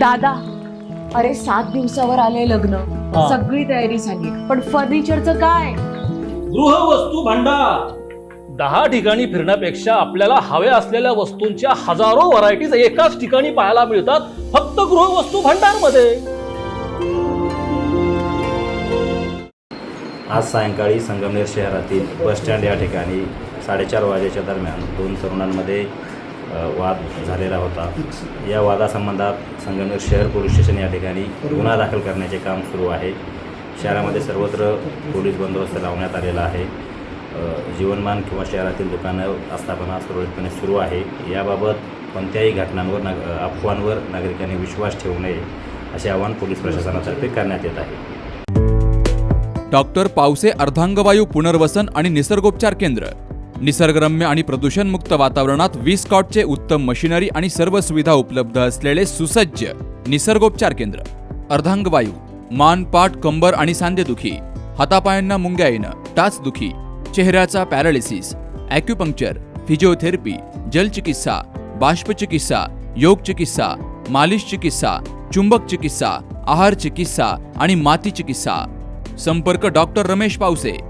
दादा अरे सात दिवसावर आले लग्न. हा. सगळी तयारी झाली. पण फर्निचरचं काय? गृहवस्तू भांडार. दहा ठिकाणी फिरण्यापेक्षा आपल्याला हव्या असलेल्या वस्तूंच्या हजारो व्हरायटीज एकाच ठिकाणी पाहायला मिळतात फक्त गृहवस्तू भांडारमध्ये आज सायंकाळी संगमनेर शहरातील बसस्टँड या ठिकाणी साडेचार वाजेच्या दरम्यान दोन तरुणांमध्ये वाद झालेला होता. या वादासंबंधात संगमनेर शहर पोलीस स्टेशन या ठिकाणी गुन्हा दाखल करण्याचे काम सुरू आहे. शहरामध्ये सर्वत्र पोलीस बंदोबस्त लावण्यात आलेला आहे. जीवनमान किंवा शहरातील दुकानं आस्थापना सुरळीतपणे सुरू आहे. याबाबत कोणत्याही घटनांवर नाग अफवांवर नागरिकांनी विश्वास ठेवू नये असे आवाहन पोलीस प्रशासनातर्फे करण्यात येत आहे. डॉक्टर पावसे अर्धांगवायू पुनर्वसन आणि निसर्गोपचार केंद्र निसर्गरम्य आणि प्रदूषणमुक्त वातावरणात विस्कॉटचे उत्तम मशिनरी आणि सर्व सुविधा उपलब्ध असलेले सुसज्ज निसर्गोपचार केंद्र. अर्धांगवायू मान पाठ कंबर आणि सांधेदुखी हातापायांना मुंग्या येणं टाचदुखी चेहऱ्याचा पॅरालिसिस ॲक्युपंक्चर फिजिओथेरपी जलचिकित्सा बाष्पचिकित्सा योग चिकित्सा मालिश चिकित्सा चुंबक चिकित्सा आहार चिकित्सा आणि माती चिकित्सा. संपर्क डॉक्टर रमेश पावसे.